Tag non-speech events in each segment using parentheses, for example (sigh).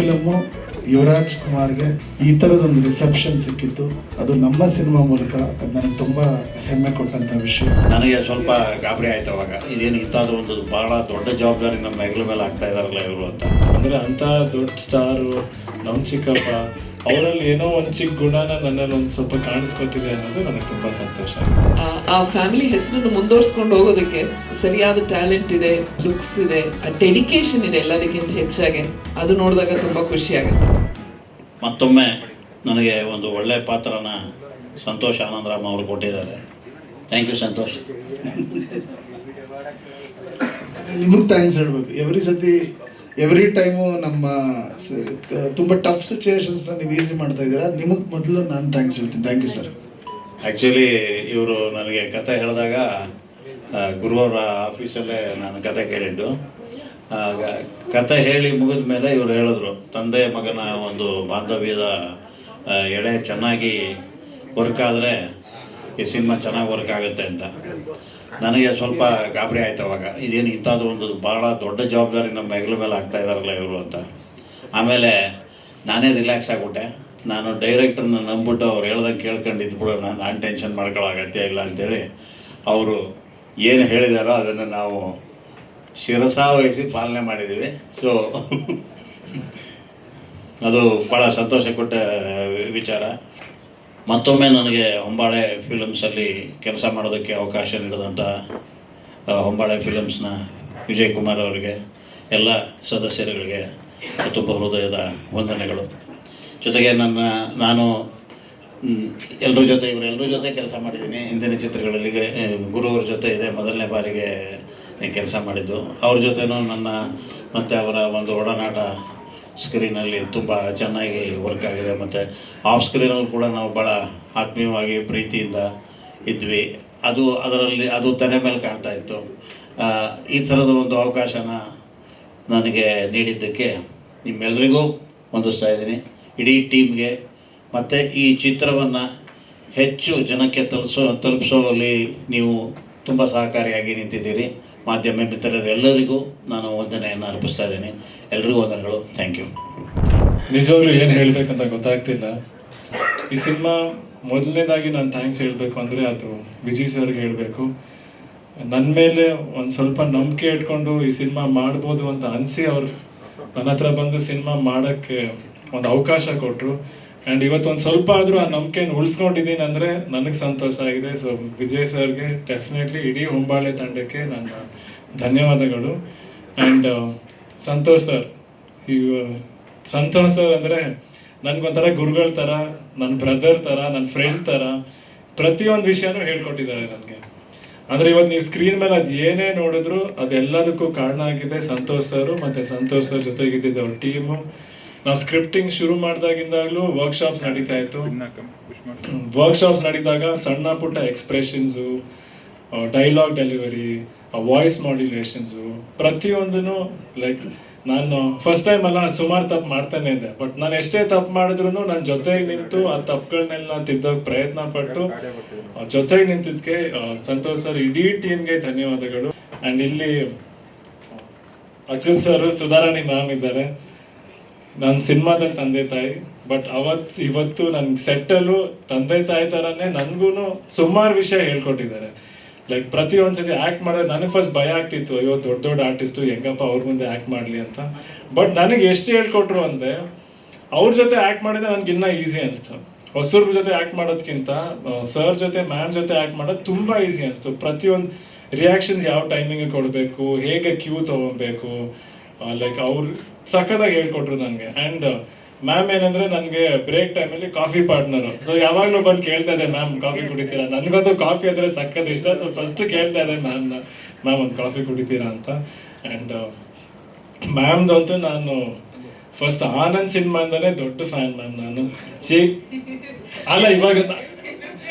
Film Yuvraj ಕುಮಾರ್ಗೆ ಈ ಥರದೊಂದು reception ಸಿಕ್ಕಿತ್ತು. ಅದು ನಮ್ಮ ಸಿನಿಮಾ ಮೂಲಕ ಅದು ನನಗೆ ತುಂಬ ಹೆಮ್ಮೆ ಕೊಟ್ಟಂಥ ವಿಷಯ. ನನಗೆ ಸ್ವಲ್ಪ ಗಾಬರಿ ಆಯ್ತು ಅವಾಗ. ಇದೇನು ಇಂಥದ್ದು ಒಂದು ಬಹಳ ದೊಡ್ಡ ಜವಾಬ್ದಾರಿ ನಮ್ಮ ಹೆಗಲ ಮೇಲೆ ಆಗ್ತಾ ಇದಾರಲ್ಲ ಇವರು ಅಂತ. ಅಂದರೆ ಅಂಥ ದೊಡ್ಡ ಸ್ಟಾರು ನಮ್ಮ ಚಿಕ್ಕಪ್ಪ ಅವರಲ್ಲಿ ಏನೋ ಒಂದು ಚಿಕ್ಕ ಗುಣನ ನನ್ನಲ್ಲಿ ಒಂದು ಸ್ವಲ್ಪ ಕಾಣಿಸ್ಕೊತಿದೆ ಅನ್ನೋದು ನನಗೆ ತುಂಬ ಸಂತೋಷ. ಆ- ಫ್ಯಾಮಿಲಿ ಹೆಸರನ್ನು ಮುಂದುವರ್ಸ್ಕೊಂಡು ಹೋಗೋದಕ್ಕೆ ಸರಿಯಾದ ಟ್ಯಾಲೆಂಟ್ ಇದೆ ಲುಕ್ಸ್ ಇದೆ ಡೆಡಿಕೇಶನ್ ಇದೆ ಎಲ್ಲದಕ್ಕಿಂತ ಹೆಚ್ಚಾಗಿ. ಅದು ನೋಡಿದಾಗ ತುಂಬ ಖುಷಿ ಆಗುತ್ತೆ. ಮತ್ತೊಮ್ಮೆ ನನಗೆ ಒಂದು ಒಳ್ಳೆ ಪಾತ್ರನ ಸಂತೋಷ್ ಆನಂದರಾಮ್ ಅವರು ಕೊಟ್ಟಿದ್ದಾರೆ. Thank you Santosh. ನಿಮಗೆ ಥ್ಯಾಂಕ್ಸ್ ಹೇಳ್ಬೇಕು. ಎವ್ರಿ ಸತಿ ಎವ್ರಿ ಟೈಮು ನಮ್ಮ ತುಂಬ ಟಫ್ ಸಿಚುಯೇಷನ್ಸ್ನ ನೀವು ಈಸಿ ಮಾಡ್ತಾ ಇದ್ದೀರಾ? ನಿಮಗೆ ಮೊದಲು ನಾನು ಥ್ಯಾಂಕ್ಸ್ ಹೇಳ್ತೀನಿ. ಥ್ಯಾಂಕ್ ಯು ಸರ್ ಆ್ಯಕ್ಚುಲಿ ಇವರು ನನಗೆ ಕತೆ ಹೇಳಿದಾಗ ಗುರುವಾರ ಆಫೀಸಲ್ಲೇ ನಾನು ಕತೆ ಕೇಳಿದ್ದು. ಕತೆ ಹೇಳಿ ಮುಗಿದ ಮೇಲೆ ಇವರು ಹೇಳಿದ್ರು, ತಂದೆ ಮಗನ ಒಂದು ಬಾಂಧವ್ಯದ ಎಳೆ ಚೆನ್ನಾಗಿ ವರ್ಕ್ ಆದರೆ ಈ ಸಿನಿಮಾ ಚೆನ್ನಾಗಿ ವರ್ಕ್ ಆಗುತ್ತೆ ಅಂತ. ನನಗೆ ಸ್ವಲ್ಪ ಗಾಬರಿ ಆಯ್ತು ಅವಾಗ. ಇದೇನು ಇಂಥದ್ದು ಒಂದು ಭಾಳ ದೊಡ್ಡ ಜವಾಬ್ದಾರಿ ನಮ್ಮ ಹೆಗಲ ಮೇಲೆ ಆಗ್ತಾ ಇದಾರಲ್ಲ ಇವರು ಅಂತ. ಆಮೇಲೆ ನಾನೇ ರಿಲ್ಯಾಕ್ಸ್ ಆಗಿಬಿಟ್ಟೆ. ನಾನು ಡೈರೆಕ್ಟ್ರನ್ನ ನಂಬಿಬಿಟ್ಟು ಅವ್ರು ಹೇಳ್ದಂಗೆ ಕೇಳ್ಕೊಂಡು ಇದ್ಬಿಡೋಣ ನಾನು ಟೆನ್ಷನ್ ಮಾಡ್ಕೊಳ್ಳೋ ಅಗತ್ಯ ಇಲ್ಲ ಅಂಥೇಳಿ ಅವರು ಏನು ಹೇಳಿದಾರೋ ಅದನ್ನು ನಾವು ಶಿರಸ ವಹಿಸಿ ಪಾಲನೆ ಮಾಡಿದ್ದೀವಿ. ಸೊ (laughs) ಅದು ಭಾಳ ಸಂತೋಷ ಕೊಟ್ಟ ವಿಚಾರ. ಮತ್ತೊಮ್ಮೆ ನನಗೆ ಹೊಂಬಾಳೆ ಫಿಲಮ್ಸಲ್ಲಿ ಕೆಲಸ ಮಾಡೋದಕ್ಕೆ ಅವಕಾಶ ನೀಡಿದಂಥ ಹೊಂಬಾಳೆ ಫಿಲಮ್ಸ್ನ ವಿಜಯ್ ಕುಮಾರ್ ಅವರಿಗೆ, ಎಲ್ಲ ಸದಸ್ಯರುಗಳಿಗೆ ತುಂಬ ಹೃದಯದ ವಂದನೆಗಳು. ಜೊತೆಗೆ ನನ್ನ, ನಾನು ಎಲ್ಲರ ಜೊತೆ ಇವರೆಲ್ಲರ ಜೊತೆ ಕೆಲಸ ಮಾಡಿದ್ದೀನಿ. ಹಿಂದಿನ ಚಿತ್ರಗಳಲ್ಲಿ ಗುರು ಗುರುವ್ರ ಜೊತೆ ಇದೆ, ಮೊದಲನೇ ಬಾರಿಗೆ ಕೆಲಸ ಮಾಡಿದ್ದು. ಅವ್ರ ಜೊತೆನೂ ನನ್ನ, ಮತ್ತು ಅವರ ಒಂದು ಒಡನಾಟ ಸ್ಕ್ರೀನಲ್ಲಿ ತುಂಬ ಚೆನ್ನಾಗಿ ವರ್ಕ್ ಆಗಿದೆ ಮತ್ತು ಆಫ್ ಸ್ಕ್ರೀನಲ್ಲಿ ಕೂಡ ನಾವು ಭಾಳ ಆತ್ಮೀಯವಾಗಿ ಪ್ರೀತಿಯಿಂದ ಇದ್ವಿ. ಅದು ಅದರಲ್ಲಿ, ಅದು ತೆರೆ ಮೇಲೆ ಕಾಣ್ತಾ ಇತ್ತು. ಈ ಥರದ ಒಂದು ಅವಕಾಶನ ನನಗೆ ನೀಡಿದ್ದಕ್ಕೆ ನಿಮ್ಮೆಲ್ಲರಿಗೂ ಹೊಂದಿಸ್ತಾ ಇದ್ದೀನಿ. ಇಡೀ ಟೀಮ್ಗೆ ಮತ್ತು ಈ ಚಿತ್ರವನ್ನು ಹೆಚ್ಚು ಜನಕ್ಕೆ ತಲುಪಿಸೋ, ತಲುಪಿಸೋಲ್ಲಿ ನೀವು ತುಂಬ ಸಹಕಾರಿಯಾಗಿ ನಿಂತಿದ್ದೀರಿ. ಮಾಧ್ಯಮ ಮಿತ್ರರೆಲ್ಲರಿಗೂ ನಾನು ವಂದನೆಯನ್ನು ಅರ್ಪಿಸ್ತಾ ಇದ್ದೀನಿ. ಎಲ್ರಿಗೂ ವಂದನೆಗಳು. ಥ್ಯಾಂಕ್ ಯು ನಿಜವಾಗ್ಲೂ ಏನು ಹೇಳಬೇಕಂತ ಗೊತ್ತಾಗ್ತಿಲ್ಲ. ಈ ಸಿನಿಮಾ ಮೊದಲನೇದಾಗಿ ನಾನು ಥ್ಯಾಂಕ್ಸ್ ಹೇಳಬೇಕು ಅಂದರೆ ಅದು ವಿಜಯ್ ಸರ್ಗೆ ಹೇಳಬೇಕು. ನನ್ನ ಮೇಲೆ ಒಂದು ಸ್ವಲ್ಪ ನಂಬಿಕೆ ಇಟ್ಕೊಂಡು ಈ ಸಿನಿಮಾ ಮಾಡ್ಬೋದು ಅಂತ ಅನಿಸಿ ಅವರು ನನ್ನ ಹತ್ರ ಬಂದು ಸಿನಿಮಾ ಮಾಡೋಕ್ಕೆ ಒಂದು ಅವಕಾಶ ಕೊಟ್ಟರು ಆ್ಯಂಡ್ ಇವತ್ತೊಂದು ಸ್ವಲ್ಪ ಆದರೂ ಆ ನಂಬಿಕೆನ ಉಳಿಸ್ಕೊಂಡಿದ್ದೀನಿ ಅಂದರೆ ನನಗೆ ಸಂತೋಷ ಆಗಿದೆ. ಸೊ ವಿಜಯ್ ಸರ್ಗೆ ಡೆಫಿನೆಟ್ಲಿ ಇಡೀ ಹೊಂಬಾಳೆ ತಂಡಕ್ಕೆ ನನ್ನ ಧನ್ಯವಾದಗಳು. ಆ್ಯಂಡ್ ಸಂತೋಷ್ ಸರ್, ಇವ ಸಂತೋಷ್ ಸರ್ ಅಂದರೆ ನನಗೊಂಥರ ಗುರುಗಳ ಥರ ನನ್ನ ಬ್ರದರ್ ಥರ ನನ್ನ ಫ್ರೆಂಡ್ ಥರ ಪ್ರತಿಯೊಂದು ವಿಷಯನೂ ಹೇಳ್ಕೊಟ್ಟಿದ್ದಾರೆ ನನಗೆ. ಅಂದರೆ ಇವತ್ತು ನೀವು ಸ್ಕ್ರೀನ್ ಮೇಲೆ ಅದು ಏನೇ ನೋಡಿದ್ರು ಅದೆಲ್ಲದಕ್ಕೂ ಕಾರಣ ಆಗಿದೆ ಸಂತೋಷ್ ಸರು ಮತ್ತು ಸಂತೋಷ್ ಸರ್ ಜೊತೆಗಿದ್ದಿದ್ದವ್ರ ಟೀಮು ನಾವು ಸ್ಕ್ರಿಪ್ಟಿಂಗ್ ಶುರು ಮಾಡಿದಾಗಿಂದಾಗಲೂ ವರ್ಕ್ಶಾಪ್ಸ್ ನಡೀತಾ ಇತ್ತು. ವರ್ಕ್ಶಾಪ್ಸ್ ನಡೀದಾಗ ಸಣ್ಣ ಪುಟ್ಟ expressions dialogue delivery voice modulations ಪ್ರತಿಯೊಂದೂ ಲೈಕ್ ನಾನು ಫಸ್ಟ್ ಟೈಮ್ ಅಲ್ಲ ಸುಮಾರು ತಪ್ಪು ಮಾಡ್ತಾನೆ ಇದ್ದೆ. ಬಟ್ ನಾನು ಎಷ್ಟೇ ತಪ್ಪು ಮಾಡಿದ್ರು ನನ್ನ ಜೊತೆಗೆ ನಿಂತು ಆ ತಪ್ಪುಗಳನ್ನೆಲ್ಲ ತಿದ್ದೋಕೆ ಪ್ರಯತ್ನ ಪಟ್ಟು ಜೊತೆಗೆ ನಿಂತಿದ್ದಕ್ಕೆ ಸಂತೋಷ್ ಸರ್ ಇಡೀ ಟೀಮ್ಗೆ ಧನ್ಯವಾದಗಳು. ಆ್ಯಂಡ್ ಇಲ್ಲಿ ಅಚ್ಯುತ್ ಸರ್ ಸುಧಾರಾಣಿ ಮ್ಯಾಮ್ ಇದ್ದಾರೆ. ನನ್ನ ಸಿನಿಮಾದಲ್ಲಿ ತಂದೆ ತಾಯಿ ಬಟ್ ಅವತ್, ಇವತ್ತು ನನ್ನ ಸೆಟ್ಟಲ್ಲೂ ತಂದೆ ತಾಯಿ ತರನೇ ನನಗೂ ಸುಮಾರು ವಿಷಯ ಹೇಳ್ಕೊಟ್ಟಿದ್ದಾರೆ. ಲೈಕ್ ಪ್ರತಿ ಸತಿ ಆ್ಯಕ್ಟ್ ಮಾಡಿದ್ರೆ ನನಗೆ ಫಸ್ಟ್ ಭಯ ಆಗ್ತಿತ್ತು, ಅಯ್ಯೋ, ದೊಡ್ಡ ದೊಡ್ಡ ಆರ್ಟಿಸ್ಟು ಹೆಂಗಪ್ಪ ಅವ್ರ ಮುಂದೆ ಆ್ಯಕ್ಟ್ ಮಾಡಲಿ ಅಂತ. ಬಟ್ ನನಗೆ ಎಷ್ಟು ಹೇಳ್ಕೊಟ್ರು ಅಂದರೆ, ಅವ್ರ ಜೊತೆ ಆ್ಯಕ್ಟ್ ಮಾಡಿದ್ರೆ ನನಗೆ ಇನ್ನೂ ಈಸಿ ಅನಿಸ್ತು. ಹೊಸೂರ್ ಜೊತೆ ಆ್ಯಕ್ಟ್ ಮಾಡೋದಕ್ಕಿಂತ ಸರ್ ಜೊತೆ ಮ್ಯಾಮ್ ಜೊತೆ ಆ್ಯಕ್ಟ್ ಮಾಡೋದು ತುಂಬ ಈಸಿ ಅನಿಸ್ತು. ಪ್ರತಿಯೊಂದು ರಿಯಾಕ್ಷನ್ಸ್ ಯಾವ ಟೈಮಿಂಗ್ ಕೊಡಬೇಕು, ಹೇಗೆ ಕ್ಯೂ ತೊಗೊಬೇಕು ಲೈಕ್ ಅವ್ರು ಸಖತ್ತಾಗಿ ಹೇಳ್ಕೊಟ್ರು ನನಗೆ. ಆ್ಯಂಡ್ ಮ್ಯಾಮ್ ಏನಂದ್ರೆ ನನಗೆ ಬ್ರೇಕ್ ಟೈಮಲ್ಲಿ ಕಾಫಿ ಪಾರ್ಟ್ನರ್ ಸೊ ಯಾವಾಗಲೂ ಬಂದು ಕೇಳ್ತಾ ಇದೆ ಮ್ಯಾಮ್ ಕಾಫಿ ಕುಡಿತೀರಾ? ನನಗಂತೂ ಕಾಫಿ ಅಂದರೆ ಸಖತ್ ಇಷ್ಟ. ಸೊ ಫಸ್ಟ್ ಕೇಳ್ತಾ ಇದೆ ಮ್ಯಾಮ್ ಮ್ಯಾಮ್ ಒಂದು ಕಾಫಿ ಕುಡಿತೀರಾ ಅಂತ. ಆ್ಯಂಡ್ ಮ್ಯಾಮ್ದಂತೂ ನಾನು ಫಸ್ಟ್ ಆನಂದ್ ಸಿನಿಮಾಯಿಂದನೇ ದೊಡ್ಡ ಫ್ಯಾನ್ ಮ್ಯಾಮ್ ನಾನು. ಚಿಕ್ ಅಲ್ಲ, ಇವಾಗ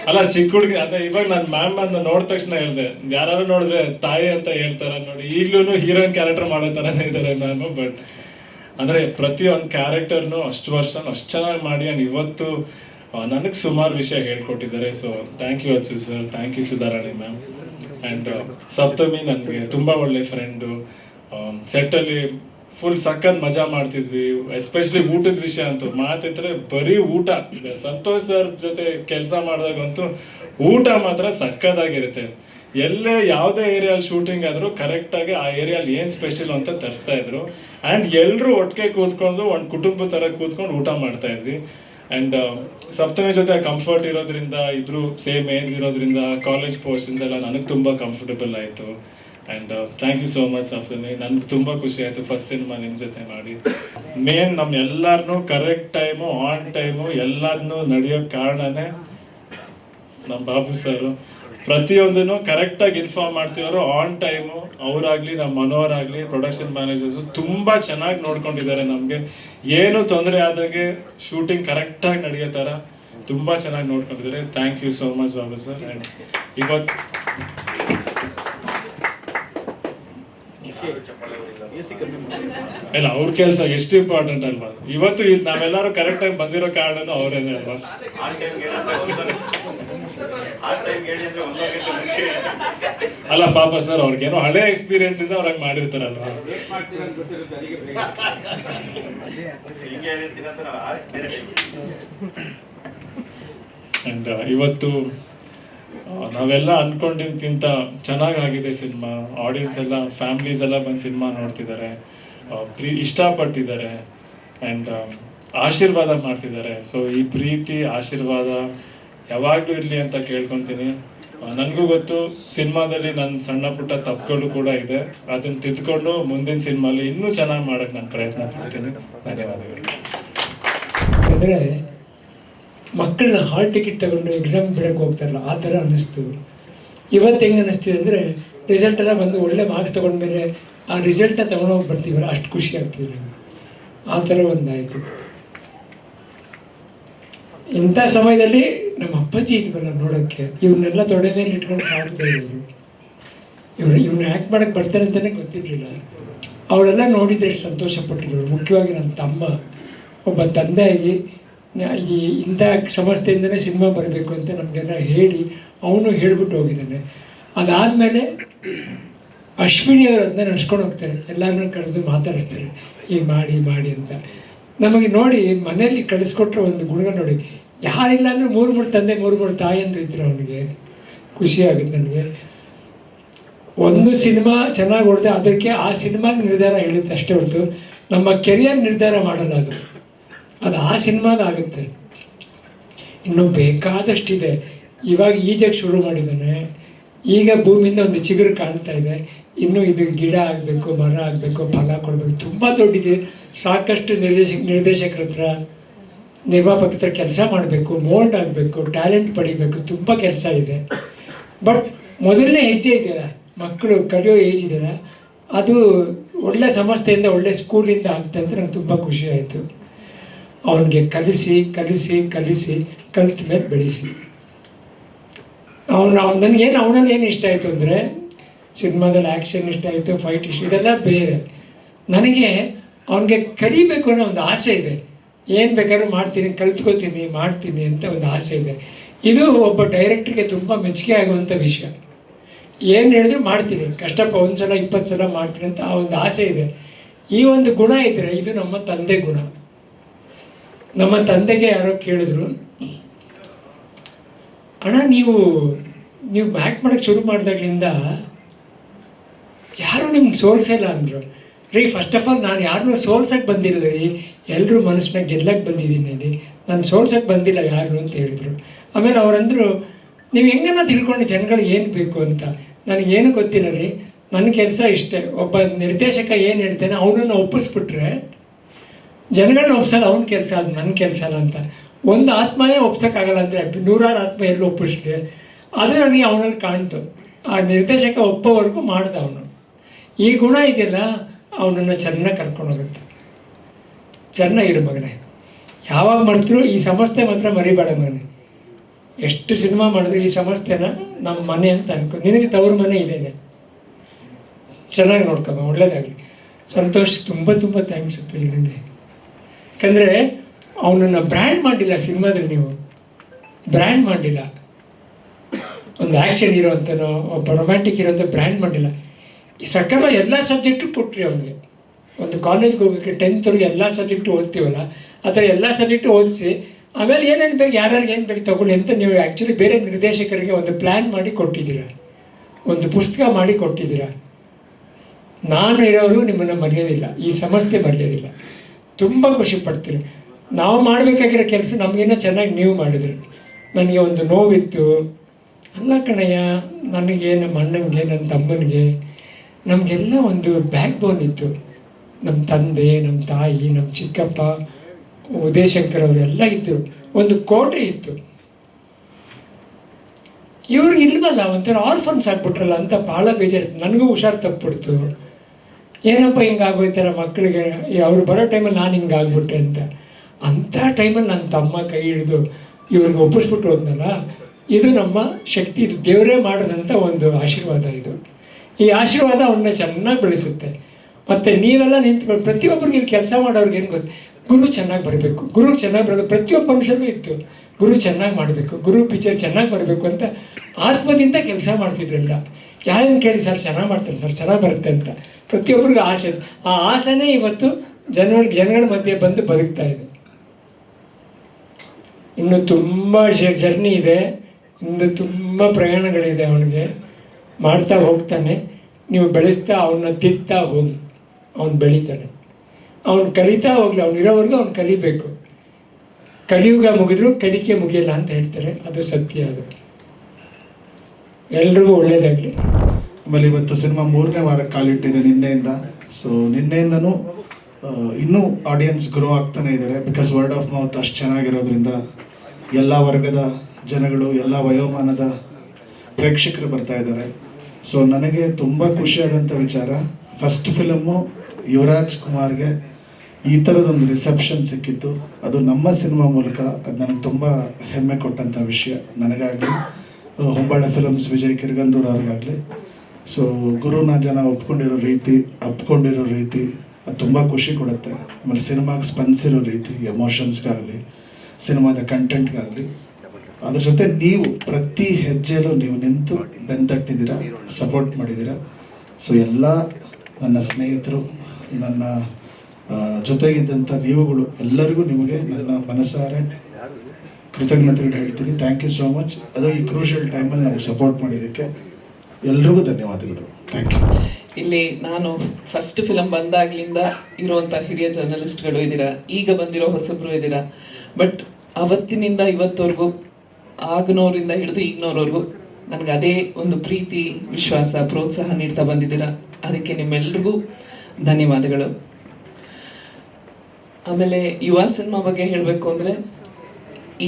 ಅಲ್ಲ, ಚಿಕ್ಕ ಹುಡುಗಿ ಅದೇ ಇವಾಗ ನಾನು ಮ್ಯಾಮ್ ಅಂತ ನೋಡಿದ ತಕ್ಷಣ ಹೇಳಿದೆ. ಯಾರು ನೋಡಿದ್ರೆ ತಾಯಿ ಅಂತ ಹೇಳ್ತಾರ ನೋಡಿ. ಈಗ್ಲೂ ಹೀರೋಯಿನ್ ಕ್ಯಾರೆಕ್ಟರ್ ಮಾಡೋ ಥರನೇ ಇದ್ದಾರೆ ಮ್ಯಾಮ್ ಬಟ್ ಅಂದರೆ ಪ್ರತಿಯೊಂದು ಕ್ಯಾರೆಕ್ಟರ್ನು ಅಷ್ಟು ವರ್ಷ ಅಷ್ಟು ಚೆನ್ನಾಗಿ ಮಾಡಿ ಆ್ಯಂಡ್ ಇವತ್ತು ನನಗೆ ಸುಮಾರು ವಿಷಯ ಹೇಳ್ಕೊಟ್ಟಿದ್ದಾರೆ. So thank you Achchu sir thank you Sudharani ma'am and Saptami ನನಗೆ ತುಂಬ ಒಳ್ಳೆ ಫ್ರೆಂಡು ಸೆಟ್ಟಲ್ಲಿ ಫುಲ್ ಸಖತ್ ಮಜಾ ಮಾಡ್ತಿದ್ವಿ. ಎಸ್ಪೆಷಲಿ ಊಟದ ವಿಷಯ ಅಂತೂ. ಮಾತಿದ್ರೆ ಬರೀ ಊಟ. ಸಂತೋಷ್ ಸರ್ ಜೊತೆ ಕೆಲಸ ಮಾಡಿದಾಗಂತೂ ಊಟ ಮಾತ್ರ ಸಕ್ಕತ್ತಾಗಿರುತ್ತೆ ಎಲ್ಲೇ ಯಾವುದೇ ಏರಿಯಾಲ್ ಶೂಟಿಂಗ್ ಆದರೂ ಕರೆಕ್ಟಾಗಿ ಆ ಏರಿಯಾಲ್ ಏನು ಸ್ಪೆಷಲ್ ಅಂತ ತರಿಸ್ತಾ ಇದ್ರು. ಆ್ಯಂಡ್ ಎಲ್ಲರೂ ಒಟ್ಟಿಗೆ ಕೂತ್ಕೊಂಡು, ಒಂದು ಕುಟುಂಬ ಥರ ಕೂತ್ಕೊಂಡು ಊಟ ಮಾಡ್ತಾ ಇದ್ವಿ. ಆ್ಯಂಡ್ ಸಪ್ತಮಿ ಜೊತೆ ಕಂಫರ್ಟ್ ಇರೋದ್ರಿಂದ, ಇಬ್ರು ಸೇಮ್ ಏಜ್ ಇರೋದ್ರಿಂದ ಕಾಲೇಜ್ ಪೋರ್ಷನ್ಸ್ ಎಲ್ಲ ನನಗೆ ತುಂಬ ಕಂಫರ್ಟಬಲ್ ಆಯಿತು. And thank you so much Saptami. ನನಗೆ ತುಂಬ ಖುಷಿ ಆಯಿತು ಫಸ್ಟ್ ಸಿನಿಮಾ ನಿಮ್ಮ ಜೊತೆ ಮಾಡಿ. ಮೇನ್ ನಮ್ಮ ಎಲ್ಲರನ್ನೂ ಕರೆಕ್ಟ್ ಟೈಮು ಆನ್ ಟೈಮು ಎಲ್ಲದನ್ನೂ ನಡೆಯೋಕ್ಕೆ ಕಾರಣನೇ ನಮ್ಮ ಬಾಬು ಸರ್. ಪ್ರತಿಯೊಂದನ್ನು ಕರೆಕ್ಟಾಗಿ ಇನ್ಫಾರ್ಮ್ ಮಾಡ್ತಿರೋರು ಆನ್ ಟೈಮು ಅವರಾಗ್ಲಿ ನಮ್ಮ ಮನೋರ್ ಆಗಲಿ ಪ್ರೊಡಕ್ಷನ್ ಮ್ಯಾನೇಜರ್ಸು ತುಂಬ ಚೆನ್ನಾಗಿ ನೋಡ್ಕೊಂಡಿದ್ದಾರೆ ನಮಗೆ. ಏನು ತೊಂದರೆ ಆದಾಗೆ ಶೂಟಿಂಗ್ ಕರೆಕ್ಟಾಗಿ ನಡೆಯೋ ಥರ ತುಂಬ ಚೆನ್ನಾಗಿ ನೋಡ್ಕೊಂಡಿದ್ದಾರೆ. Thank you so much Babu sir ಇವತ್ತು ಇಲ್ಲ, ಅವ್ರ ಕೆಲಸ ಎಷ್ಟು ಇಂಪಾರ್ಟೆಂಟ್ ಅಲ್ವಾ? ಇವತ್ತು ನಾವೆಲ್ಲರೂ ಕರೆಕ್ಟ್ ಟೈಮ್ ಬಂದಿರೋ ಕಾರಣನೂ ಅವರೇನೆ ಅಲ್ವಾ? ಅಲ್ಲ ಪಾಪ ಸರ್ ಅವ್ರಿಗೇನೋ ಹಳೆ ಎಕ್ಸ್ಪೀರಿಯನ್ಸ್ ಇಂದ ಅವ್ರಂಗ್ ಮಾಡಿರ್ತಾರಲ್ವ? ಅಂಡ್ ಇವತ್ತು ನಾವೆಲ್ಲ ಅನ್ಕೊಂಡಿಂತ ಚೆನ್ನಾಗಾಗಿದೆ ಸಿನಿಮಾ. ಆಡಿಯನ್ಸ್ ಎಲ್ಲ ಫ್ಯಾಮಿಲೀಸ್ ಎಲ್ಲ ಬಂದು ಸಿನಿಮಾ ನೋಡ್ತಿದ್ದಾರೆ. ಪ್ರೀ ಇಷ್ಟಪಟ್ಟಿದ್ದಾರೆ. ಆ್ಯಂಡ್ ಆಶೀರ್ವಾದ ಮಾಡ್ತಿದ್ದಾರೆ. ಸೊ ಈ ಪ್ರೀತಿ ಆಶೀರ್ವಾದ ಯಾವಾಗಲೂ ಇರಲಿ ಅಂತ ಕೇಳ್ಕೊತೀನಿ. ನನಗೂ ಗೊತ್ತು, ಸಿನಿಮಾದಲ್ಲಿ ನನ್ನ ಸಣ್ಣ ಪುಟ್ಟ ತಪ್ಪುಗಳು ಕೂಡ ಇದೆ. ಅದನ್ನ ತಿದ್ಕೊಂಡು ಮುಂದಿನ ಸಿನಿಮಾಲಿ ಇನ್ನೂ ಚೆನ್ನಾಗಿ ಮಾಡೋಕ್ಕೆ ನಾನು ಪ್ರಯತ್ನ ಪಡ್ತೀನಿ. ಧನ್ಯವಾದಗಳು. ಅಂದರೆ ಮಕ್ಕಳನ್ನ ಹಾಲ್ ಟಿಕೆಟ್ ತಗೊಂಡು ಎಕ್ಸಾಮ್ ಬಿಡಕ್ಕೆ ಹೋಗ್ತಾರಲ್ಲ, ಆ ಥರ ಅನ್ನಿಸ್ತು. ಇವತ್ತು ಹೆಂಗೆ ಅನ್ನಿಸ್ತಿದೆ ಅಂದರೆ ರಿಸಲ್ಟ್ ಎಲ್ಲ ಬಂದು ಒಳ್ಳೆ ಮಾರ್ಕ್ಸ್ ತೊಗೊಂಡ್ಮೇಲೆ ಆ ರಿಸಲ್ಟ್ನ ತೊಗೊಂಡೋಗಿ ಬರ್ತೀವಲ್ಲ, ಅಷ್ಟು ಖುಷಿ ಆಗ್ತಿದೆ ನಮಗೆ ಆ ಥರ ಒಂದಾಯಿತು. ಇಂಥ ಸಮಯದಲ್ಲಿ ನಮ್ಮ ಅಪ್ಪಾಜಿ ಇಲ್ವಲ್ಲ ನೋಡೋಕ್ಕೆ ಇವ್ರನ್ನೆಲ್ಲ ತೊಡೆ ಮೇಲೆ ಇಟ್ಕೊಂಡು ಸಾಕ್ತಾ ಇರೋರು. ಇವ್ರು ಇವ್ನ ಆ್ಯಕ್ಟ್ ಮಾಡಕ್ಕೆ ಬರ್ತಾರೆ ಅಂತಲೇ ಗೊತ್ತಿರಲಿಲ್ಲ. ಅವರೆಲ್ಲ ನೋಡಿದ್ರೆ ಸಂತೋಷ ಪಟ್ಟಿರೋರು ಮುಖ್ಯವಾಗಿ ನನ್ನ ತಮ್ಮ. ಒಬ್ಬ ತಂದೆಯಾಗಿ ಈ ಇಂಥ ಸಂಸ್ಥೆಯಿಂದನೇ ಸಿನಿಮಾ ಬರಬೇಕು ಅಂತ ನಮಗೆಲ್ಲ ಹೇಳಿ ಅವನು ಹೇಳ್ಬಿಟ್ಟು ಹೋಗಿದ್ದಾನೆ. ಅದಾದಮೇಲೆ ಅಶ್ವಿನಿ ಅವರು ಅದನ್ನ ನಡ್ಸ್ಕೊಂಡು ಹೋಗ್ತಾರೆ. ಎಲ್ಲರನ್ನ ಕರೆದು ಮಾತಾಡಿಸ್ತಾರೆ. ಈ ಮಾಡಿ ಮಾಡಿ ಅಂತ. ನಮಗೆ ನೋಡಿ ಮನೆಯಲ್ಲಿ ಕಳಿಸ್ಕೊಟ್ರೆ ಒಂದು ಗುಣ ನೋಡಿ. ಯಾರಿಲ್ಲ ಅಂದರೆ ಮೂರು ಮೂರು ತಂದೆ, ಮೂರು ಮೂರು ತಾಯಿ ಅಂತ ಇದ್ರು ಅವನಿಗೆ. ಖುಷಿ ಆಗುತ್ತೆ ನನಗೆ. ಒಂದು ಸಿನಿಮಾ ಚೆನ್ನಾಗಿ ಹೊಡೆದೆ ಅದಕ್ಕೆ ಆ ಸಿನಿಮಾಗೆ ನಿರ್ಧಾರ ಹೇಳುತ್ತೆ ಅಷ್ಟೇ ಹೊರತು ನಮ್ಮ ಕೆರಿಯರ್ ನಿರ್ಧಾರ ಮಾಡೋಲ್ಲ ಅದು. ಅದು ಆ ಸಿನಿಮಾದಾಗುತ್ತೆ ಇನ್ನು ಬೇಕಾದಷ್ಟಿದೆ. ಇವಾಗ ಈಜಕ್ಕೆ ಶುರು ಮಾಡಿದ್ದಾನೆ. ಈಗ ಭೂಮಿಯಿಂದ ಒಂದು ಚಿಗುರು ಕಾಣ್ತಾ ಇದೆ. ಇನ್ನೂ ಇದು ಗಿಡ ಆಗಬೇಕು, ಮರ ಆಗಬೇಕು, ಫಲ ಕೊಡಬೇಕು. ತುಂಬ ದೊಡ್ಡಿದೆ. ಸಾಕಷ್ಟು ನಿರ್ದೇಶಕ, ನಿರ್ದೇಶಕರ ಹತ್ರ ನಿರ್ಮಾಪಕರ ಕೆಲಸ ಮಾಡಬೇಕು ಮೋಲ್ಡ್ ಆಗಬೇಕು ಟ್ಯಾಲೆಂಟ್ ಪಡಿಬೇಕು, ತುಂಬ ಕೆಲಸ ಇದೆ. ಬಟ್ ಮೊದಲನೇ ಹೆಜ್ಜೆ ಇದೆಯಲ್ಲ, ಮಕ್ಕಳು ಕಲಿಯೋ ಏಜ್ ಇದೆಯಲ್ಲ, ಅದು ಒಳ್ಳೆ ಸಂಸ್ಥೆಯಿಂದ, ಒಳ್ಳೆ ಸ್ಕೂಲಿಂದ ಆಗ್ತಾ ಅಂತ ನಂಗೆ ತುಂಬ ಖುಷಿ ಆಯಿತು. ಅವನಿಗೆ ಕಲಿಸಿ ಕಲಿಸಿ ಕಲಿಸಿ, ಕಲಿತ ಮೇಲೆ ಬೆಳೆಸಿ. ಅವನು, ಅವ್ನು ನನಗೇನು ಅವನಲ್ಲಿ ಏನು ಇಷ್ಟ ಆಯಿತು ಅಂದರೆ, ಸಿನಿಮಾದಲ್ಲಿ ಆ್ಯಕ್ಷನ್ ಇಷ್ಟ ಆಯಿತು ಫೈಟ್ ಇಷ್ಟ ಇದೆಲ್ಲ ಬೇರೆ. ನನಗೆ ಅವನಿಗೆ ಕಲಿಬೇಕು ಅನ್ನೋ ಒಂದು ಆಸೆ ಇದೆ. ಏನು ಬೇಕಾದ್ರೂ ಮಾಡ್ತೀನಿ, ಕಲ್ತ್ಕೋತೀನಿ, ಮಾಡ್ತೀನಿ ಅಂತ ಒಂದು ಆಸೆ ಇದೆ. ಇದು ಒಬ್ಬ ಡೈರೆಕ್ಟ್ರಿಗೆ ತುಂಬ ಮೆಚ್ಚುಗೆ ಆಗುವಂಥ ವಿಷಯ. ಏನು ಹೇಳಿದ್ರು ಮಾಡ್ತೀನಿ. ಕಷ್ಟಪ್ಪ ಒಂದು ಸಲ, ಇಪ್ಪತ್ತು ಸಲ ಮಾಡ್ತೀನಿ ಅಂತ ಆ ಒಂದು ಆಸೆ ಇದೆ. ಈ ಒಂದು ಗುಣ ಇದ್ದರೆ ಇದು ನಮ್ಮ ತಂದೆ ಗುಣ. ನಮ್ಮ ತಂದೆಗೆ ಯಾರೋ ಕೇಳಿದ್ರು, ಅಣ್ಣ, ನೀವು ನೀವು ಬ್ಯಾಕ್ ಮಾಡೋಕ್ಕೆ ಶುರು ಮಾಡಿದಾಗಲಿಂದ ಯಾರೂ ನಿಮ್ಗೆ ಸೋಲ್ಸಿಲ್ಲ ಅಂದರು. ರೀ ಫಸ್ಟ್ ಆಫ್ ಆಲ್ ನಾನು ಯಾರನ್ನೂ ಸೋಲ್ಸಕ್ಕೆ ಬಂದಿಲ್ಲ ರೀ. ಎಲ್ಲರೂ ಮನಸ್ಸನ್ನ ಗೆಲ್ಲಕ್ಕೆ ಬಂದಿದ್ದೀನಿ ರೀ. ನಾನು ಸೋಲ್ಸಕ್ಕೆ ಬಂದಿಲ್ಲ ಯಾರು ಅಂತ ಹೇಳಿದರು. ಆಮೇಲೆ ಅವರಂದರು ನೀವು ಹೆಂಗನ್ನ ತಿಳ್ಕೊಂಡು ಜನಗಳಿಗೆ ಏನು ಬೇಕು ಅಂತ? ನನಗೇನು ಗೊತ್ತಿಲ್ಲ ರೀ. ನನ್ನ ಕೆಲಸ ಇಷ್ಟೇ. ಒಬ್ಬ ನಿರ್ದೇಶಕ ಏನು ಹೇಳ್ತಾನೆ, ಅವನನ್ನು ಒಪ್ಪಿಸ್ಬಿಟ್ರೆ ಜನಗಳನ್ನ ಒಪ್ಸೋದು ಅವ್ನ ಕೆಲಸ ಅದು ನನ್ನ ಕೆಲಸ ಅಂತ. ಒಂದು ಆತ್ಮನೇ ಒಪ್ಸೋಕ್ಕಾಗಲ್ಲ ಅಂದರೆ ನೂರಾರು ಆತ್ಮ ಎಲ್ಲಿ ಒಪ್ಪಿಸ್ತೀವಿ ಅದು ನನಗೆ ಅವನಲ್ಲಿ ಕಾಣ್ತು. ಆ ನಿರ್ದೇಶಕ ಒಪ್ಪೋವರೆಗೂ ಮಾಡ್ದ ಅವನು. ಈ ಗುಣ ಇದೆಯಲ್ಲ ಅವನನ್ನು ಚೆನ್ನಾಗಿ ಕರ್ಕೊಂಡು ಹೋಗುತ್ತೆ. ಚೆನ್ನಾಗಿರು ಮಗನೇ. ಯಾವಾಗ ಮಾಡ್ತಿರೋ ಈ ಸಮಸ್ಯೆ ಮಾತ್ರ ಮರಿಬೇಡ ಮಗನೇ. ಎಷ್ಟು ಸಿನಿಮಾ ಮಾಡಿದ್ರು ಈ ಸಮಸ್ಯೆನ ನಮ್ಮ ಮನೆ ಅಂತ ಅನ್ಕೊ, ನಿನಗೆ ತವ್ರ ಮನೆ ಇದೆ ಚೆನ್ನಾಗಿ ನೋಡ್ಕೊಬ ಒಳ್ಳೇದಾಗಲಿ. ಸಂತೋಷ್, ತುಂಬ ತುಂಬ ಥ್ಯಾಂಕ್ಸ್ ನಿನಗೆ. ಯಾಕಂದರೆ ಅವನನ್ನು ಬ್ರ್ಯಾಂಡ್ ಮಾಡಿಲ್ಲ ಸಿನಿಮಾದಲ್ಲಿ ನೀವು. ಬ್ರ್ಯಾಂಡ್ ಮಾಡಿಲ್ಲ. ಒಂದು ಆ್ಯಕ್ಷನ್ ಇರೋವಂಥನೋ ಒಬ್ಬ ರೊಮ್ಯಾಂಟಿಕ್ ಇರೋಂಥ ಬ್ರ್ಯಾಂಡ್ ಮಾಡಿಲ್ಲ. ಸಕಲ ಎಲ್ಲ ಸಬ್ಜೆಕ್ಟು ಕೊಟ್ರಿ ಅವನಿಗೆ. ಒಂದು ಕಾಲೇಜ್ಗೆ ಹೋಗೋಕ್ಕೆ ಟೆಂತ್ವರೆಗೆ ಎಲ್ಲ ಸಬ್ಜೆಕ್ಟು ಓದ್ತೀವಲ್ಲ, ಆ ಥರ ಎಲ್ಲ ಸಬ್ಜೆಕ್ಟು ಓದಿಸಿ, ಆಮೇಲೆ ಏನೇನು ಬೇಕು, ಯಾರ್ಯಾರಿಗೆ ಏನು ಬೇಕು ತಗೊಳ್ಳಿ ಅಂತ ನೀವು ಆ್ಯಕ್ಚುಲಿ ಬೇರೆ ನಿರ್ದೇಶಕರಿಗೆ ಒಂದು ಪ್ಲ್ಯಾನ್ ಮಾಡಿ ಕೊಟ್ಟಿದ್ದೀರ. ಒಂದು ಪುಸ್ತಕ ಮಾಡಿ ಕೊಟ್ಟಿದ್ದೀರ. ನಾನು ಇರೋರು ನಿಮ್ಮನ್ನು ಮರೆಯೋದಿಲ್ಲ, ಈ ಸಮಸ್ಯೆ ಮರೆಯೋದಿಲ್ಲ. ತುಂಬ ಖುಷಿ ಪಡ್ತೀರಿ ನಾವು ಮಾಡಬೇಕಾಗಿರೋ ಕೆಲಸ ನಮಗಿನ್ನ ಚೆನ್ನಾಗಿ ನೀವು ಮಾಡಿದ್ರಿ. ನನಗೆ ಒಂದು ನೋವಿತ್ತು. ಅಲ್ಲ ಕಣಯ್ಯ, ನನಗೆ, ನಮ್ಮ ಅಣ್ಣನಿಗೆ ನನ್ನ ತಮ್ಮನಿಗೆ ನಮಗೆಲ್ಲ ಒಂದು ಬ್ಯಾಕ್ ಬೋನ್ ಇತ್ತು. ನಮ್ಮ ತಂದೆ ನಮ್ಮ ತಾಯಿ ನಮ್ಮ ಚಿಕ್ಕಪ್ಪ ಉದಯಶಂಕರ್ ಅವರೆಲ್ಲ ಇದ್ದರು ಒಂದು ಕೋಟೆ ಇತ್ತು. ಇವ್ರು ಇಲ್ವಲ್ಲ, ಒಂಥರ ಆರ್ಫನ್ಸ್ ಆಗ್ಬಿಟ್ರಲ್ಲ ಅಂತ ಭಾಳ ಬೇಜಾರಿತ್ತು. ನನಗೂ ಹುಷಾರು ತಪ್ಪಿಬಿಡ್ತು. ಏನಪ್ಪ ಹಿಂಗಾಗೋಯ್ತಾರ ಮಕ್ಕಳಿಗೆ? ಅವ್ರು ಬರೋ ಟೈಮಲ್ಲಿ ನಾನು ಹಿಂಗೆ ಆಗ್ಬಿಟ್ಟೆ ಅಂತ. ಅಂಥ ಟೈಮಲ್ಲಿ ನನ್ನ ತಮ್ಮ ಕೈ ಹಿಡಿದು ಇವ್ರಿಗೆ ಒಪ್ಪಿಸ್ಬಿಟ್ಟು ಹೋದ್ನಲ್ಲ, ಇದು ನಮ್ಮ ಶಕ್ತಿ, ಇದು ದೇವರೇ ಮಾಡಿದಂಥ ಒಂದು ಆಶೀರ್ವಾದ ಇದು. ಈ ಆಶೀರ್ವಾದ ಅವನ್ನ ಚೆನ್ನಾಗಿ ಬೆಳೆಸುತ್ತೆ. ಮತ್ತು ನೀವೆಲ್ಲ ನಿಂತ್ಕೊಂಡು ಪ್ರತಿಯೊಬ್ಬರಿಗೆ ಇಲ್ಲಿ ಕೆಲಸ ಮಾಡೋರ್ಗೆ ಏನು ಗೊತ್ತು, ಗುರು ಚೆನ್ನಾಗಿ ಬರಬೇಕು. ಗುರು ಚೆನ್ನಾಗಿ ಬರಬೇಕು. ಪ್ರತಿಯೊಬ್ಬ ಮನುಷ್ಯನೂ ಇತ್ತು. ಗುರು ಚೆನ್ನಾಗಿ ಮಾಡಬೇಕು. ಗುರು ಪಿಕ್ಚರ್ ಚೆನ್ನಾಗಿ ಬರಬೇಕು ಅಂತ ಆತ್ಮದಿಂದ ಕೆಲಸ ಮಾಡ್ತಿದ್ರಲ್ಲ. ಯಾರನ್ನು ಕೇಳಿ, ಸರ್, ಚೆನ್ನಾಗಿ ಮಾಡ್ತಾರೆ, ಸರ್, ಚೆನ್ನಾಗಿ ಬರುತ್ತೆ ಅಂತ. ಪ್ರತಿಯೊಬ್ಬರಿಗೂ ಆಸೆ. ಆ ಆಸೆನೇ ಇವತ್ತು ಜನಗಳ ಜನಗಳ ಮಧ್ಯೆ ಬಂದು ಬದುಕ್ತಾ ಇದೆ. ಇನ್ನು ತುಂಬ ಜರ್ನಿ ಇದೆ. ಇನ್ನು ತುಂಬ ಪ್ರಯಾಣಗಳಿದೆ ಅವನಿಗೆ. ಮಾಡ್ತಾ ಹೋಗ್ತಾನೆ. ನೀವು ಬೆಳೆಸ್ತಾ ಅವನ್ನ ತಿತ್ತಾ ಹೋಗಿ. ಅವನು ಬೆಳಿತಾನೆ. ಅವನು ಕಲಿತಾ ಹೋಗ್ಲಿ, ಅವ್ನು ಇರೋವರೆಗೂ ಅವ್ನು ಕಲಿಬೇಕು. ಕಲಿಯುಗ ಮುಗಿದ್ರು, ಕಲಿಕೆ ಮುಗಿಯಲ್ಲ ಅಂತ ಹೇಳ್ತಾರೆ. ಅದು ಸತ್ಯ ಅದು. ಎಲ್ರಿಗೂ ಒಳ್ಳೇದಾಗಲಿ. ಆಮೇಲೆ ಇವತ್ತು ಸಿನಿಮಾ ಮೂರನೇ ವಾರಕ್ಕೆ ಕಾಲಿಟ್ಟಿದೆ ನಿನ್ನೆಯಿಂದ. ಸೊ ನಿನ್ನೆಯಿಂದನೂ ಇನ್ನೂ ಆಡಿಯನ್ಸ್ ಗ್ರೋ ಆಗ್ತಾನೆ ಇದ್ದಾರೆ. ಬಿಕಾಸ್ ವರ್ಡ್ ಆಫ್ ಮೌತ್ ಅಷ್ಟು ಚೆನ್ನಾಗಿರೋದ್ರಿಂದ ಎಲ್ಲ ವರ್ಗದ ಜನಗಳು, ಎಲ್ಲ ವಯೋಮಾನದ ಪ್ರೇಕ್ಷಕರು ಬರ್ತಾ ಇದ್ದಾರೆ. ಸೊ ನನಗೆ ತುಂಬ ಖುಷಿಯಾದಂಥ ವಿಚಾರ ಫಸ್ಟ್ ಫಿಲಮ್ಮು ಯುವರಾಜ್ ಕುಮಾರ್ಗೆ ಈ ಥರದೊಂದು ರಿಸೆಪ್ಷನ್ ಸಿಕ್ಕಿತ್ತು. ಅದು ನಮ್ಮ ಸಿನಿಮಾ ಮೂಲಕ ಅದು ನನಗೆ ತುಂಬ ಹೆಮ್ಮೆ ಕೊಟ್ಟಂಥ ವಿಷಯ ನನಗಾಗಲಿ ಹೊಂಬಾಳ ಫಿಲಮ್ಸ್ ವಿಜಯ್ ಕಿರ್ಗಂದೂರ್ ಅವ್ರಿಗಾಗಲಿ. ಸೊ ಗುರುನ ಜನ ಒಪ್ಕೊಂಡಿರೋ ರೀತಿ, ಅಪ್ಕೊಂಡಿರೋ ರೀತಿ, ಅದು ತುಂಬ ಖುಷಿ ಕೊಡುತ್ತೆ. ಆಮೇಲೆ ಸಿನಿಮಾಗೆ ಸ್ಪಂದಿಸಿರೋ ರೀತಿ ಎಮೋಷನ್ಸ್ಗಾಗಲಿ ಸಿನಿಮಾದ ಕಂಟೆಂಟ್ಗಾಗಲಿ ಅದ್ರ ಜೊತೆ ನೀವು ಪ್ರತಿ ಹೆಜ್ಜೆಯಲ್ಲೂ ನೀವು ನಿಂತು ಬೆಂತಟ್ಟಿದ್ದೀರಾ ಸಪೋರ್ಟ್ ಮಾಡಿದ್ದೀರ. ಸೊ ಎಲ್ಲ ನನ್ನ ಸ್ನೇಹಿತರು, ನನ್ನ ಜೊತೆಗಿದ್ದಂಥ ನೀವುಗಳು ಎಲ್ಲರಿಗೂ ನಿಮಗೆ ನನ್ನ ಮನಸಾರೆ ಕೃತಜ್ಞತೆಗಳು ಹೇಳ್ತೀನಿ. ಥ್ಯಾಂಕ್ ಯು ಸೋ ಮಚ್ ಅದು ಈ ಕ್ರೂಷಿಯಲ್ ಟೈಮಲ್ಲಿ ನಮ್ಗೆ ಸಪೋರ್ಟ್ ಮಾಡಿದ್ದಕ್ಕೆ ಎಲ್ರಿಗೂ ಧನ್ಯವಾದಗಳು. ಥ್ಯಾಂಕ್ ಯು ಇಲ್ಲಿ ನಾನು ಫಸ್ಟ್ ಫಿಲಮ್ ಬಂದಾಗ್ಲಿಂದ ಇರುವಂಥ ಹಿರಿಯ ಜರ್ನಲಿಸ್ಟ್ಗಳು ಇದ್ದೀರಾ, ಈಗ ಬಂದಿರೋ ಹೊಸಬ್ರು ಇದ್ದೀರಾ ಬಟ್ ಅವತ್ತಿನಿಂದ ಇವತ್ತವರೆಗೂ ಆಗನೋರಿಂದ ಹಿಡಿದು ಈಗಿನವ್ರವರೆಗೂ ನನಗೆ ಅದೇ ಒಂದು ಪ್ರೀತಿ, ವಿಶ್ವಾಸ, ಪ್ರೋತ್ಸಾಹ ನೀಡ್ತಾ ಬಂದಿದ್ದೀರಾ? ಅದಕ್ಕೆ ನಿಮ್ಮೆಲ್ರಿಗೂ ಧನ್ಯವಾದಗಳು. ಆಮೇಲೆ ಯುವ ಸಿನಿಮಾ ಬಗ್ಗೆ ಹೇಳಬೇಕು ಅಂದರೆ,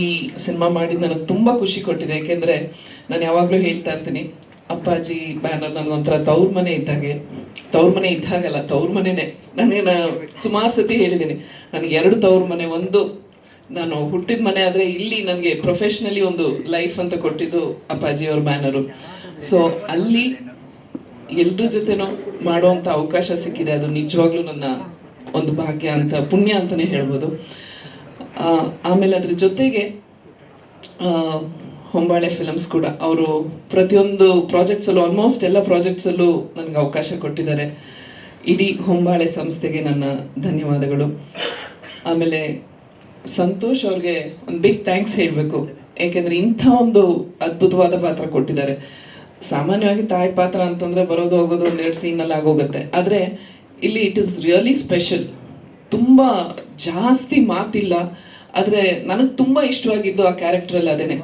ಈ ಸಿನಿಮಾ ಮಾಡಿದ್ದು ನನಗೆ ತುಂಬ ಖುಷಿ ಕೊಟ್ಟಿದೆ. ಯಾಕೆಂದರೆ ನಾನು ಯಾವಾಗಲೂ ಹೇಳ್ತಾ ಇರ್ತೀನಿ, ಅಪ್ಪಾಜಿ ಬ್ಯಾನರ್ ನನಗೊಂಥರ ತವ್ರ ಮನೆ ಇದ್ದಾಗೆ ತವ್ರ ಮನೆ ಇದ್ದಾಗಲ್ಲ ತವ್ರ ಮನೆನೇ. ನಾನೇನು ಸುಮಾರು ಸತಿ ಹೇಳಿದ್ದೀನಿ, ನನಗೆ ಎರಡು ತವ್ರ ಮನೆ, ಒಂದು ನಾನು ಹುಟ್ಟಿದ ಮನೆ ಆದರೆ ಇಲ್ಲಿ ನನಗೆ ಪ್ರೊಫೆಷ್ನಲಿ ಒಂದು ಲೈಫ್ ಅಂತ ಕೊಟ್ಟಿದ್ದು ಅಪ್ಪಾಜಿ ಅವ್ರ ಬ್ಯಾನರು ಸೊ ಅಲ್ಲಿ ಎಲ್ರ ಜೊತೆನೂ ಮಾಡುವಂಥ ಅವಕಾಶ ಸಿಕ್ಕಿದೆ. ಅದು ನಿಜವಾಗ್ಲೂ ನನ್ನ ಒಂದು ಭಾಗ್ಯ ಅಂತ, ಪುಣ್ಯ ಅಂತಲೇ ಹೇಳ್ಬೋದು. ಆಮೇಲೆ ಅದ್ರ ಜೊತೆಗೆ ಹೊಂಬಾಳೆ ಫಿಲಮ್ಸ್ ಕೂಡ ಅವರು ಪ್ರತಿಯೊಂದು ಪ್ರಾಜೆಕ್ಟ್ಸಲ್ಲೂ ಆಲ್ಮೋಸ್ಟ್ ಎಲ್ಲ ಪ್ರಾಜೆಕ್ಟ್ಸಲ್ಲೂ ನನಗೆ ಅವಕಾಶ ಕೊಟ್ಟಿದ್ದಾರೆ. ಇಡೀ ಹೊಂಬಾಳೆ ಸಂಸ್ಥೆಗೆ ನನ್ನ ಧನ್ಯವಾದಗಳು. ಆಮೇಲೆ ಸಂತೋಷ್ ಅವ್ರಿಗೆ ಒಂದು ಬಿಗ್ ಥ್ಯಾಂಕ್ಸ್ ಹೇಳಬೇಕು. ಏಕೆಂದರೆ ಇಂಥ ಒಂದು ಅದ್ಭುತವಾದ ಪಾತ್ರ ಕೊಟ್ಟಿದ್ದಾರೆ. ಸಾಮಾನ್ಯವಾಗಿ ತಾಯಿ ಪಾತ್ರ ಅಂತಂದರೆ ಬರೋದು ಹೋಗೋದು ಒಂದೆರಡು ಸೀನಲ್ಲಿ ಆಗೋಗುತ್ತೆ. ಆದರೆ ಇಲ್ಲಿ ಇಟ್ ಇಸ್ ರಿಯಲಿ ಸ್ಪೆಷಲ್ ತುಂಬ ಜಾಸ್ತಿ ಮಾತಿಲ್ಲ. ಆದರೆ ನನಗೆ ತುಂಬ ಇಷ್ಟವಾಗಿದ್ದು ಆ ಕ್ಯಾರೆಕ್ಟ್ರಲ್ಲಿ ಅದೇನೆ.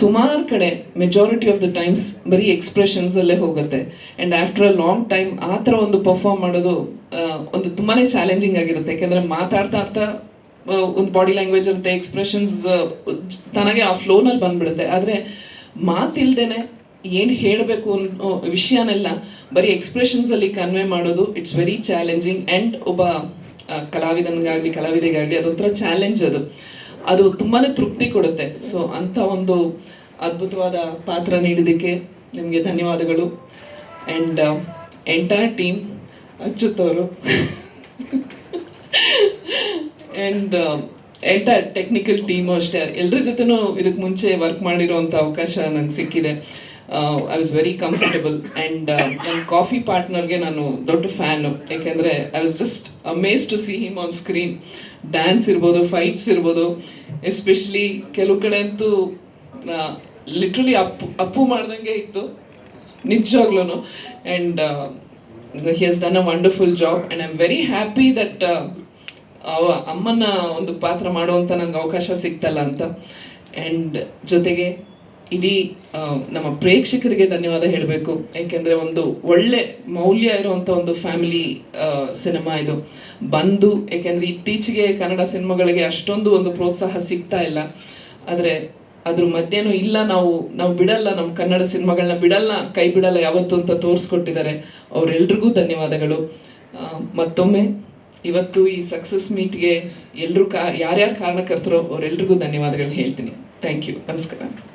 ಸುಮಾರು ಕಡೆ ಮೆಜಾರಿಟಿ ಆಫ್ ದ ಟೈಮ್ಸ್ ಬರೀ ಎಕ್ಸ್ಪ್ರೆಷನ್ಸಲ್ಲೇ ಹೋಗುತ್ತೆ. And after a long time ಆ ಥರ ಒಂದು ಪರ್ಫಾರ್ಮ್ ಮಾಡೋದು ಒಂದು ತುಂಬಾ ಚಾಲೆಂಜಿಂಗ್ ಆಗಿರುತ್ತೆ. ಯಾಕೆಂದರೆ ಮಾತಾಡ್ತಾ ಆಡ್ತಾ ಒಂದು ಬಾಡಿ ಲ್ಯಾಂಗ್ವೇಜ್ ಇರುತ್ತೆ ಎಕ್ಸ್ಪ್ರೆಷನ್ಸ್ ತನಗೆ ಆ ಫ್ಲೋನಲ್ಲಿ ಬಂದ್ಬಿಡುತ್ತೆ. ಆದರೆ ಮಾತಿಲ್ದೇನೆ ಏನು ಹೇಳಬೇಕು ಅನ್ನೋ ವಿಷಯನೆಲ್ಲ ಬರೀ ಎಕ್ಸ್ಪ್ರೆಷನ್ಸಲ್ಲಿ ಕನ್ವೆ ಮಾಡೋದು ಇಟ್ಸ್ ವೆರಿ ಚಾಲೆಂಜಿಂಗ್ ಆ್ಯಂಡ್ ಒಬ್ಬ ಕಲಾವಿದನಿಗಾಗಲಿ, ಕಲಾವಿದೆಗಾಗಲಿ ಅದೊಂಥರ ಚಾಲೆಂಜ್ ಅದು. ಅದು ತುಂಬಾ ತೃಪ್ತಿ ಕೊಡುತ್ತೆ. ಸೊ ಅಂಥ ಒಂದು ಅದ್ಭುತವಾದ ಪಾತ್ರ ನೀಡಿದ್ದಕ್ಕೆ ನಿಮಗೆ ಧನ್ಯವಾದಗಳು. ಆ್ಯಂಡ್ ಎಂಟೈರ್ ಟೀಮ್ ಅಚ್ಯುತ್ ಅವರು ಆ್ಯಂಡ್ ಎಂಟೈರ್ ಟೆಕ್ನಿಕಲ್ ಟೀಮು ಅಷ್ಟೇ. ಎಲ್ಲರ ಜೊತೆನೂ ಇದಕ್ಕೆ ಮುಂಚೆ ವರ್ಕ್ ಮಾಡಿರೋವಂಥ ಅವಕಾಶ ನಂಗೆ ಸಿಕ್ಕಿದೆ. I was very comfortable and ನನ್ನ ಕಾಫಿ ಪಾರ್ಟ್ನರ್ಗೆ ನಾನು ದೊಡ್ಡ ಫ್ಯಾನು ಯಾಕೆಂದರೆ I was just amaze to see him on screen dance ಇರ್ಬೋದು ಫೈಟ್ಸ್ ಇರ್ಬೋದು. ಎಸ್ಪೆಷಲಿ ಕೆಲವು ಕಡೆ ಅಂತೂ ಲಿಟ್ರಲಿ ಅಪ್ಪು ಅಪ್ಪು ಮಾಡ್ದಂಗೆ ಇತ್ತು. ನಿಜವಾಗ್ಲೂ and he has done a wonderful job and I am very happy that ಅಮ್ಮನ ಒಂದು ಪಾತ್ರ ಮಾಡುವಂಥ ನಂಗೆ ಅವಕಾಶ ಸಿಗ್ತಲ್ಲ ಅಂತ. ಆ್ಯಂಡ್ ಜೊತೆಗೆ ಇಡೀ ನಮ್ಮ ಪ್ರೇಕ್ಷಕರಿಗೆ ಧನ್ಯವಾದ ಹೇಳಬೇಕು. ಯಾಕೆಂದರೆ ಒಂದು ಒಳ್ಳೆ ಮೌಲ್ಯ ಇರುವಂಥ ಒಂದು ಫ್ಯಾಮಿಲಿ ಸಿನಿಮಾ ಇದು. ಬಂದು ಯಾಕೆಂದರೆ ಇತ್ತೀಚೆಗೆ ಕನ್ನಡ ಸಿನಿಮಾಗಳಿಗೆ ಅಷ್ಟೊಂದು ಒಂದು ಪ್ರೋತ್ಸಾಹ ಸಿಗ್ತಾ ಇಲ್ಲ. ಆದರೆ ಅದ್ರ ಮಧ್ಯೆನೂ ಇಲ್ಲ, ನಾವು ನಾವು ಬಿಡಲ್ಲ, ನಮ್ಮ ಕನ್ನಡ ಸಿನಿಮಾಗಳನ್ನ ಬಿಡಲ್ಲ, ಕೈ ಬಿಡಲ್ಲ ಯಾವತ್ತು ಅಂತ ತೋರಿಸ್ಕೊಟ್ಟಿದ್ದಾರೆ. ಅವರೆಲ್ರಿಗೂ ಧನ್ಯವಾದಗಳು. ಮತ್ತೊಮ್ಮೆ ಇವತ್ತು ಈ ಸಕ್ಸಸ್ ಮೀಟ್ಗೆ ಎಲ್ಲರೂ ಕಾ ಯಾರ್ಯಾರು ಕಾರಣಕರ್ತರೋ ಅವರೆಲ್ರಿಗೂ ಧನ್ಯವಾದಗಳು ಹೇಳ್ತೀನಿ. ಥ್ಯಾಂಕ್ ಯು ನಮಸ್ಕಾರ.